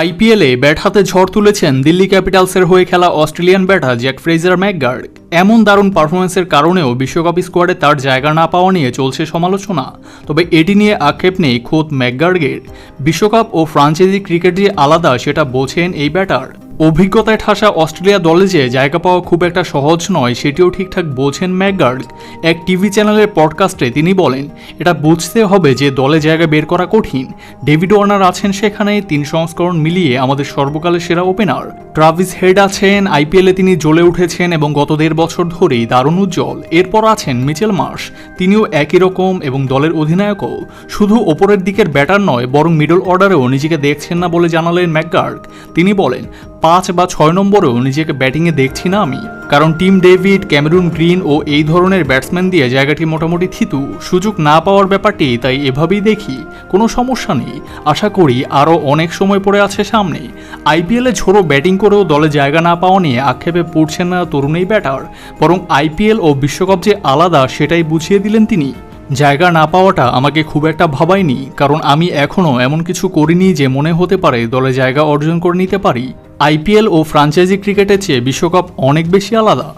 আইপিএলে ব্যাট হাতে ঝড় তুলেছেন দিল্লি ক্যাপিটালসের হয়ে খেলা Australian batter Jack Fraser McGurk. এমন দারুণ পারফরমেন্সের কারণেও বিশ্বকাপ স্কোয়াডে তার জায়গা না পাওয়া নিয়ে চলছে সমালোচনা। তবে এটি নিয়ে আক্ষেপ নেই খোদ ম্যাকগার্ডের বিশ্বকাপ ও ফ্রাঞ্চাইজি ক্রিকেট যে আলাদা, সেটা বোঝেন এই ব্যাটার। অভিজ্ঞতায় ঠাসা অস্ট্রেলিয়া দলে যে জায়গা পাওয়া খুব একটা সহজ নয়, সেটিও ঠিকঠাক বোঝেন ম্যাকগার্ড এক টিভি চ্যানেলের পডকাস্টে তিনি বলেন, এটা বুঝতে হবে যে দলে জায়গা বের করা কঠিন। ডেভিড ওয়ার্নার আছেন সেখানে তিন সংস্করণ মিলিয়ে আমাদের সর্বকালের সেরা ওপেনার। ট্রাভিস হেড আছেন, আইপিএলে তিনি জ্বলে উঠেছেন এবং গত দেড় বছর ধরেই দারুণ উজ্জ্বল। এরপর আছেন মিচেল মার্শ, তিনিও একই রকম এবং দলের অধিনায়কও। শুধু ওপরের দিকের ব্যাটার নয়, বরং মিডল অর্ডারেও নিজেকে দেখছেন না বলে জানালেন ম্যাকগার্ক তিনি বলেন পাঁচ বা ছয় নম্বরেও নিজেকে ব্যাটিংয়ে দেখছি না আমি। কারণ টিম ডেভিড, ক্যামেরুন গ্রিন ও এই ধরনের ব্যাটসম্যান দিয়ে জায়গাটি মোটামুটি থিতু। সুযোগ না পাওয়ার ব্যাপারটি তাই এভাবেই দেখি। কোনো সমস্যা নেই। আশা করি আরও অনেক সময় পড়ে আছে সামনে। আইপিএলে ঝোড়ো ব্যাটিং করেও দলে জায়গা না পাওয়া নিয়ে আক্ষেপে পড়ছেন না তরুণ এই ব্যাটার। বরং আইপিএল ও বিশ্বকাপ যে আলাদা, সেটাই বুঝিয়ে দিলেন তিনি। জায়গা না পাওয়াটা আমাকে খুব একটা ভাবায়নি। কারণ আমি এখনও এমন কিছু করিনি যে মনে হতে পারে দলে জায়গা অর্জন করে নিতে পারি। আইপিএল ও ফ্রাঞ্চাইজি ক্রিকেটের চেয়ে বিশ্বকাপ অনেক বেশি আলাদা।